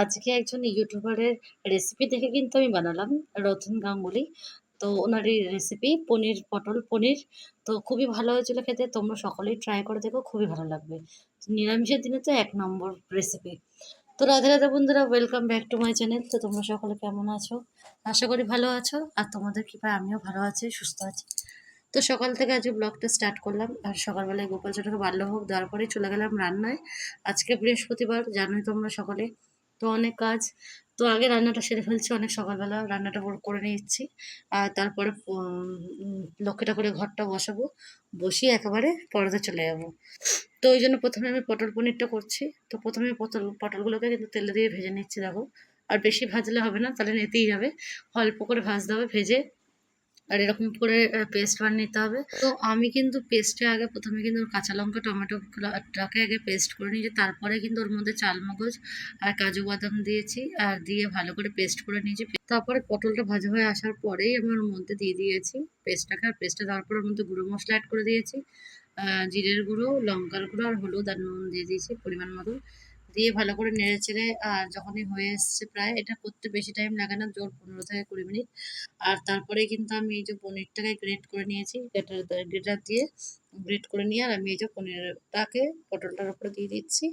আজকে একজন ইউটিউবারের রেসিপি দেখে কিন্তু আমি বানালাম রতন গাঙ্গুলি। তো ওনার এই রেসিপি পনির পটল পনির। তো খুবই ভালো হয়েছিল খেতে। তোমরা সকলেই ট্রাই করে দেখো খুবই ভালো লাগবে। নিরামিষের দিনে তো এক নম্বর রেসিপি। তো রাধে, রাধে বন্ধুরা welcome back to my channel. তো তোমরা সকলে কেমন আছো? আশা করি ভালো আছো। আর তোমাদের কৃপায় আমিও ভালো আছি, সুস্থ আছি। তো সকাল থেকে আজকে ব্লগটা স্টার্ট করলাম। আর সকালবেলায় গোপাল ছোটকে হোক দেওয়ার পরেই চলে গেলাম রান্নায়। আজকে বৃহস্পতিবার জানোই তোমরা সকলে। তো অনেক কাজ। তো আগে রান্নাটা সেরে ফেলছি অনেক সকালবেলা, রান্নাটা করে নিচ্ছি। আর তারপরে লক্ষ্মীটা করে ঘরটা বসাবো। বসিয়ে একেবারে পরোটা চলে যাব। তো ওই জন্য প্রথমে আমি পটল পনিরটা করছি। তো প্রথমে পটল, পটলগুলোকে কিন্তু তেলে দিয়ে ভেজে নিচ্ছি, দেখো। আর বেশি ভাজলে হবে না, তাহলে নেতেই যাবে। অল্প করে ভাজতে হবে, ভেজে আর এরকম করে পেস্ট বানিয়ে নিতে হবে। তো আমি কিন্তু পেস্টে আগে প্রথমে কিন্তু কাঁচা লঙ্কা টমেটোটাকে আগে পেস্ট করে নিয়েছি। তারপরে কিন্তু ওর মধ্যে চালমগজ আর কাজু বাদাম দিয়েছি আর দিয়ে ভালো করে পেস্ট করে নিয়েছি। তারপরে পটলটা ভাজা হয়ে আসার পরেই আমি ওর মধ্যে দিয়ে দিয়েছি পেস্টটাকে আর পেস্টটা দেওয়ার পর ওর মধ্যে গুঁড়ো মশলা অ্যাড করে দিয়েছি। জিরের গুঁড়ো, লঙ্কার গুঁড়ো আর হলুদ আর নুন দিয়ে দিয়েছি পরিমাণ মতো দিয়ে ভালো করে নেড়ে চেড়ে আর যখনই হয়ে এসছে প্রায়, এটা করতে বেশি টাইম লাগে না, জোর পনেরো থেকে কুড়ি মিনিট। আর তারপরে কিন্তু আমি এই যে পনিরটাকে গ্রেট করে নিয়েছি, গ্রেটার গ্রেটার দিয়ে গ্রেট করে নিয়ে, আর আমি এই যে পনিরটাকে পটলটার উপরে দিয়ে দিচ্ছি।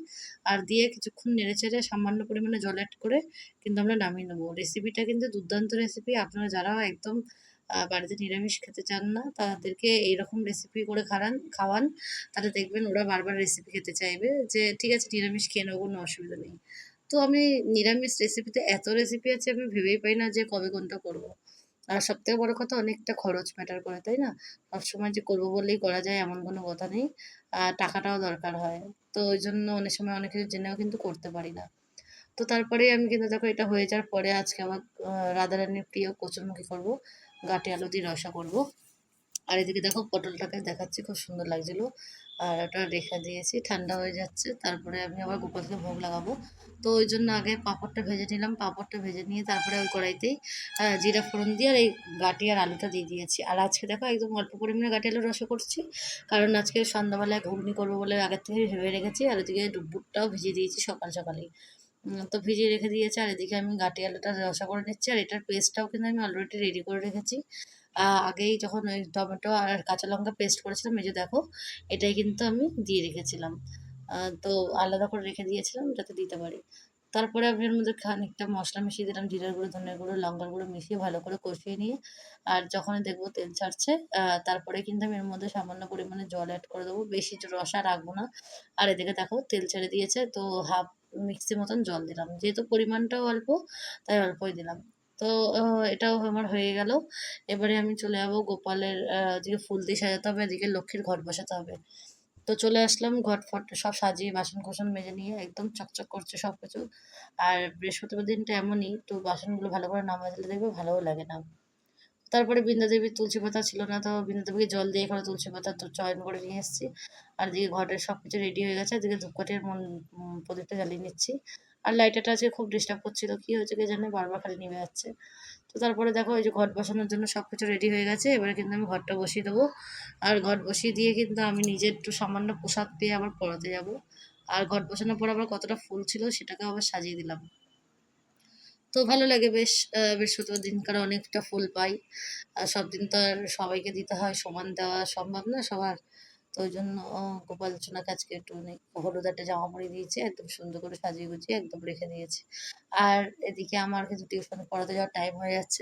আর দিয়ে কিছুক্ষণ নেড়ে চেড়ে সামান্য পরিমাণে জল অ্যাড করে কিন্তু আমরা নামিয়ে নেব। রেসিপিটা কিন্তু দুর্দান্ত রেসিপি আপনারা যারা একদম বাড়িতে নিরামিষ খেতে চান না, তাদেরকে এইরকম রেসিপি করে খাওয়ান খাওয়ান, তাহলে দেখবেন ওরা বারবার রেসিপি খেতে চাইবে যে, ঠিক আছে, নিরামিষ খেয়ে নেব কোনো অসুবিধা নেই। তো আমি নিরামিষ রেসিপিতে এত রেসিপি আছে আমি ভেবেই পাই না যে কবে কোনটা করব। আর সবথেকে বড় কথা অনেকটা খরচ ম্যাটার করে, তাই না? সবসময় যে করব বললেই করা যায় এমন কোনো কথা নেই। আর টাকাটাও দরকার হয়। তো ওই জন্য অনেক সময় অনেক কিছু জেনেও কিন্তু করতে পারি না। তো তারপরে আমি কিন্তু দেখো এটা হয়ে যাওয়ার পরে আজকে আমার রাধারানীর প্রিয় কচুরমুখী করব। গাঁটি আলু দিয়ে রসা করব। আর এদিকে দেখো পটলটাকে দেখাচ্ছি, খুব সুন্দর লাগছিল। আর ওটা রেখে দিয়েছি, ঠান্ডা হয়ে যাচ্ছে। তারপরে আমি আবার গোপালকে ভোগ লাগাবো। তো ওই জন্য আগে পাঁপড়টা ভেজে নিলাম। পাঁপড়টা ভেজে নিয়ে তারপরে ওই কড়াইতেই জিরা ফোড়ন দিয়ে আর এই গাটি আর আলুটা দিয়ে দিয়েছি। আর আজকে দেখো একদম অল্প পরিমাণে গাটি আলু রসা করছি। কারণ আজকে সন্ধ্যাবেলায় ঘুগনি করব বলে আগের থেকে ভেবে রেখেছি। আর ওদিকে ডুবুরটাও ভেজে দিয়েছি সকাল সকালেই। তো ভিজিয়ে রেখে দিয়েছে, আর এদিকে আমি গাটি আলুটা রসা করে নিচ্ছি, আর এটার পেস্টটাও কিন্তু আমি অলরেডি রেডি করে রেখেছি। আগেই যখন ওই টমেটো আর কাঁচা লঙ্কা পেস্ট করেছিলাম, এই যে দেখো, এটাই কিন্তু আমি দিয়ে রেখেছিলাম। তো আলাদা করে রেখে দিয়েছিলাম যাতে দিতে পারি। তারপরে আমি এর মধ্যে খানিকটা মশলা মিশিয়ে দিলাম, জিরার গুঁড়ো, ধনের গুঁড়ো, লঙ্কার গুঁড়ো মিশিয়ে ভালো করে কষিয়ে নিয়ে, আর যখনই দেখব তেল ছাড়ছে তারপরে কিন্তু আমি এর মধ্যে সামান্য পরিমাণে জল অ্যাড করে দেবো। বেশি রসা রাখব না। আর এদিকে দেখো, তেল ছেড়ে দিয়েছে, তো হাফ মিক্সি মতন জল দিলাম। যেহেতু পরিমাণটাও অল্প, তাই অল্পই দিলাম। তো এটাও আমার হয়ে গেল। এবারে আমি চলে যাব গোপালের দিকে ফুল দিয়ে সাজাতে হবে, এদিকে লক্ষ্মীর ঘট বসাতে হবে। তো চলে আসলাম ঘট ফট, সব সাজিয়ে বাসন কোসন মেজে নিয়ে একদম চকচক করছে সব কিছু আর বৃহস্পতিবার দিনটা এমনই, তো বাসনগুলো ভালো করে না মাজলে দেখবে, ভালোও লাগে না। তারপরে বৃন্দাদেবীর তুলসী পাতা ছিল না, তো বৃন্দাদেবীকে জল দিয়ে এখানে তুলসী পাতা তো চয়ন করে নিয়ে এসেছি। আর দিকে ঘরের সব কিছু রেডি হয়ে গেছে, এদিকে ধূপকাঠির মন প্রদীপটা জ্বালিয়ে নিচ্ছি। আর লাইটারটা আজকে খুব ডিস্টার্ব করছিল, কী হয়েছে কে জানে, বারবার খালি নেমে যাচ্ছে। তো তারপরে দেখো, ওই যে ঘট বসানোর জন্য সব কিছু রেডি হয়ে গেছে, এবারে কিন্তু আমি ঘরটা বসিয়ে দেবো। আর ঘট বসিয়ে দিয়ে কিন্তু আমি নিজে একটু সামান্য পোশাক পেয়ে আবার পড়াতে যাব। আর ঘট বসানোর পর আবার কতটা ফুল ছিল, সেটাকে আবার সাজিয়ে দিলাম। তো ভালো লাগে বেশ বৃহস্পতিবার দিনকার অনেকটা ফুল পাই। আর সব দিন তো আর সবাইকে দিতে হয়, সমান দেওয়া সম্ভব না সবার। তো ওই জন্য গোপাল সোনাকে আজকে একটু হলুদ একটা জামা পরিয়ে দিয়েছে, একদম সুন্দর করে সাজিয়ে গুছিয়ে একদম রেখে দিয়েছে। আর এদিকে আমার কিন্তু টিউশনে পড়াতে যাওয়ার টাইম হয়ে যাচ্ছে।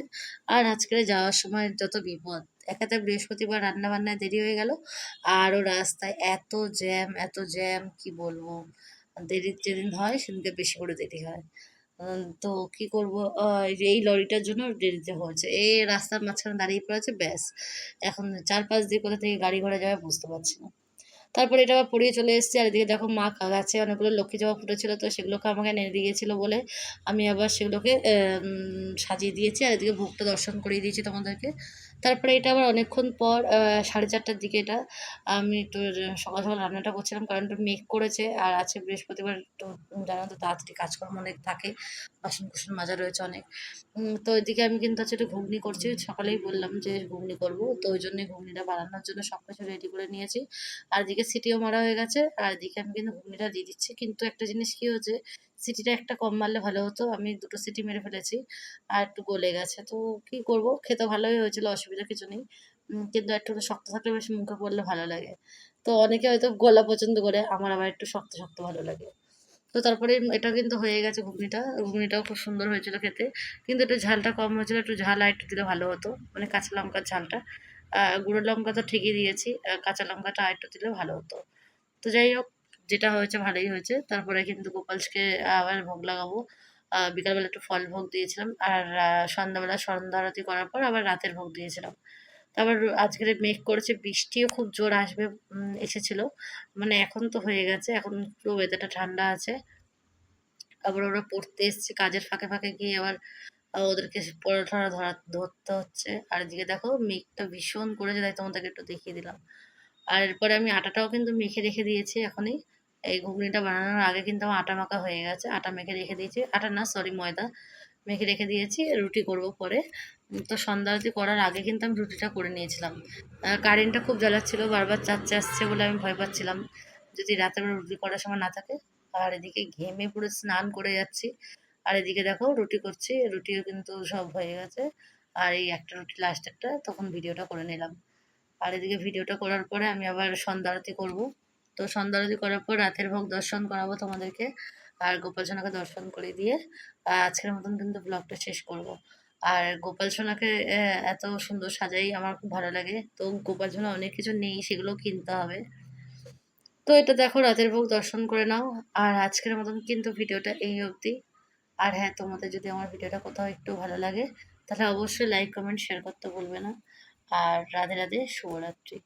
আর আজকে যাওয়ার সময় যত বিপদ, একাতে বৃহস্পতিবার রান্না বান্নায় দেরি হয়ে গেল। আরও রাস্তায় এত জ্যাম এত জ্যাম কি বলব? দেরি যেদিন হয়, সেদিনকে বেশি করে দেরি হয়। তো কি করব? এই লরিটার জন্য দেরিতে হয়েছে। এই রাস্তার মাঝখানে দাঁড়িয়ে পড়েছে, ব্যাস। এখন চার পাঁচ দিয়ে কোথা থেকে গাড়ি ঘোড়া যাবে বুঝতে পারছি না। তারপরে এটা আবার পড়িয়ে চলে এসেছি, আর এদিকে দেখো মা গাছে অনেকগুলো লক্ষ্মী জবা ফুটেছিল, তো সেগুলোকে আমাকে নেড়ে দিয়েছিলো বলে আমি আবার সেগুলোকে সাজিয়ে দিয়েছি। আর এদিকে ভোগটা দর্শন করিয়ে দিয়েছি তোমাদেরকে। তারপরে এটা আবার অনেকক্ষণ পর সাড়ে চারটার দিকে এটা, আমি একটু সকাল সকাল রান্নাটা করছিলাম, কারণ একটু মেঘ করেছে, আর আছে বৃহস্পতিবার একটু জানো তো তাড়াতাড়ি কাজকর্ম অনেক থাকে বাসন কুসন মাজা রয়েছে অনেক। তো এদিকে আমি কিন্তু হচ্ছে একটু ঘুগনি করছি, সকালেই বললাম যে ঘুগনি করব, তো ওই জন্যই ঘুগনিটা বানানোর জন্য সব কিছু রেডি করে নিয়েছি। আর এদিকে সিটিও মারা হয়ে গেছে, আর এদিকে আমি কিন্তু ঘুগনিটা দিয়ে দিচ্ছি, কিন্তু একটা জিনিস কী হচ্ছে সিটিটা একটা কম মারলে ভালো হতো। আমি দুটো সিটি মেরে ফেলেছি। আর একটু গলে গেছে। তো কি করব? খেতে ভালোই হয়েছিল, অসুবিধা কিছু নেই। কিন্তু একটু শক্ত থাকলে বেশ মুখে পড়লে ভালো লাগে। তো অনেকে হয়তো গলা পছন্দ করে, আমার আবার একটু শক্ত, শক্ত ভালো লাগে। তো তারপরে এটা কিন্তু হয়ে গেছে ঘুগনিটা। ঘুগনিটাও খুব সুন্দর হয়েছিল খেতে। কিন্তু একটু ঝালটা কম হয়েছিল। একটু ঝাল আরেকটু দিলে ভালো হতো। মানে কাঁচা লঙ্কার ঝালটা। গুঁড়ো লঙ্কা তো ঠিকই দিয়েছি। কাঁচা লঙ্কাটা আরেকটু দিলে ভালো হতো। তো যাই হোক, যেটা হয়েছে ভালোই হয়েছে। তারপরে কিন্তু গোপালসকে আবার ভোগ লাগাবো। বিকালবেলা একটু ফল ভোগ দিয়েছিলাম। আর সন্ধ্যাবেলা সন্ধ্যা আরতি করার পর আবার রাতের ভোগ দিয়েছিলাম। তারপর আজকের মেঘ করেছে, বৃষ্টিও খুব জোর আসবে এসেছিল। মানে এখন তো হয়ে গেছে। এখন পুরো ওয়েদারটা ঠান্ডা আছে। আবার ওরা পড়তে এসছে, কাজের ফাঁকে, ফাঁকে গিয়ে আবার ওদেরকে পড়া-টড়া ধরা ধরতে হচ্ছে। আর এদিকে দেখো মেঘটা ভীষণ করেছে, তাই তোমাদেরকে একটু দেখিয়ে দিলাম। আর এরপরে আমি আটাটাও কিন্তু মেখে রেখে দিয়েছি এখনই। এই ঘুগনিটা বানানোর আগে কিন্তু আমার আটা মাখা হয়ে গেছে। আটা মেখে রেখে দিয়েছি। আটা না সরি ময়দা। মেখে রেখে দিয়েছি। রুটি করব পরে। তো সন্ধ্যা আরতি করার আগে কিন্তু আমি রুটিটা করে নিয়েছিলাম। কারেন্টটা খুব জ্বালাচ্ছিল। বারবার চার্জে আসছে বলে আমি ভয় পাচ্ছিলাম। যদি রাতের বেলা রুটি করার সময় না থাকে। আর এদিকে ঘেমে পুরো স্নান করে যাচ্ছি। আর এদিকে দেখো, রুটি করছি। রুটিও কিন্তু সব হয়ে গেছে। আর এই একটা রুটি লাস্টেরটা তখন ভিডিওটা করে নিলাম। আর এদিকে ভিডিওটা করার পরে আমি আবার সন্ধ্যা আরতি করব। তো সন্ধ্যা আরতি করার পর রাতের ভোগ দর্শন করাবো তোমাদেরকে। আর গোপাল সোনাকে দর্শন করে দিয়ে আজকের মতন কিন্তু ব্লগটা শেষ করব। আর গোপাল সোনাকে এত সুন্দর সাজাই আমার খুব ভালো লাগে। তো গোপাল সোনা অনেক কিছু নেই, সেগুলোও কিনতে হবে। তো এটা দেখো রাতের ভোগ দর্শন করে নাও। আর আজকের মতন কিন্তু ভিডিওটা এই অবধি। আর হ্যাঁ, তোমাদের যদি আমার ভিডিওটা কোথাও একটু ভালো লাগে, তাহলে অবশ্যই লাইক, কমেন্ট, শেয়ার করতে ভুলবে না। আর রাধে, রাধে, শুভরাত্রি।